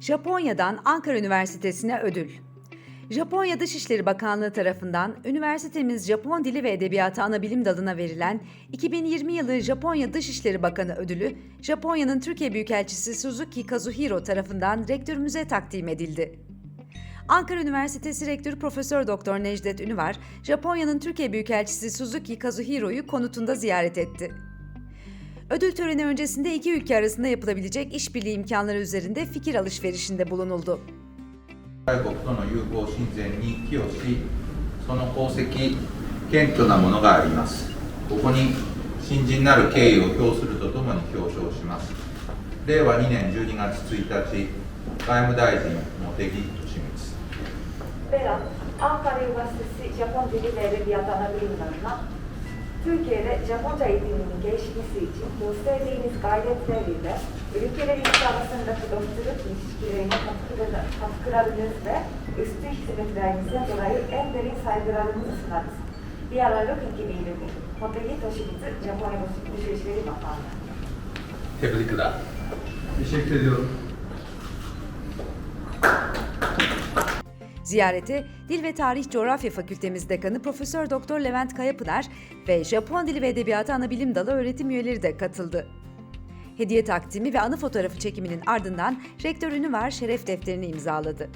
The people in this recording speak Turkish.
Japonya'dan Ankara Üniversitesi'ne ödül. Japonya Dışişleri Bakanlığı tarafından üniversitemiz Japon Dili ve Edebiyatı Anabilim Dalı'na verilen 2020 yılı Japonya Dışişleri Bakanı ödülü, Japonya'nın Türkiye Büyükelçisi Suzuki Kazuhiro tarafından rektörümüze takdim edildi. Ankara Üniversitesi Rektörü Profesör Doktor Necdet Ünüvar, Japonya'nın Türkiye Büyükelçisi Suzuki Kazuhiro'yu konutunda ziyaret etti. Ödül töreni öncesinde iki ülke arasında yapılabilecek işbirliği imkanları üzerinde fikir alışverişinde bulunuldu. 外国との友好親善に寄与し、その功績、謙虚なものがあります。ここに新人なる敬意を表するとともに表彰します。令和2年12月1日、外務大臣、茂木敏光。 Berat, Ankara Üniversitesi Japon Dili ve Edebiyatı Anabilim Dalı'na Türkiye'de Japonca eğitiminin gelişmesi için gösterdiğiniz gayretleriyle ülkeler ikisi arasındaki dostluk ilişkilerine katkıları- katkılarınız ve üstün hizmetlerinizden dolayı en derin saygılarımızı sunarız. Bir Aralık 2020, Motegi Toshimitsu, Japonya Dışişleri Bakanlığı. Tebrikler. Teşekkür ediyorum. Ziyarete Dil ve Tarih Coğrafya Fakültemiz Dekanı Profesör Doktor Levent Kayapınar ve Japon Dili ve Edebiyatı Anabilim Dalı öğretim üyeleri de katıldı. Hediye takdimi ve anı fotoğrafı çekiminin ardından rektör Ünüvar şeref defterini imzaladı.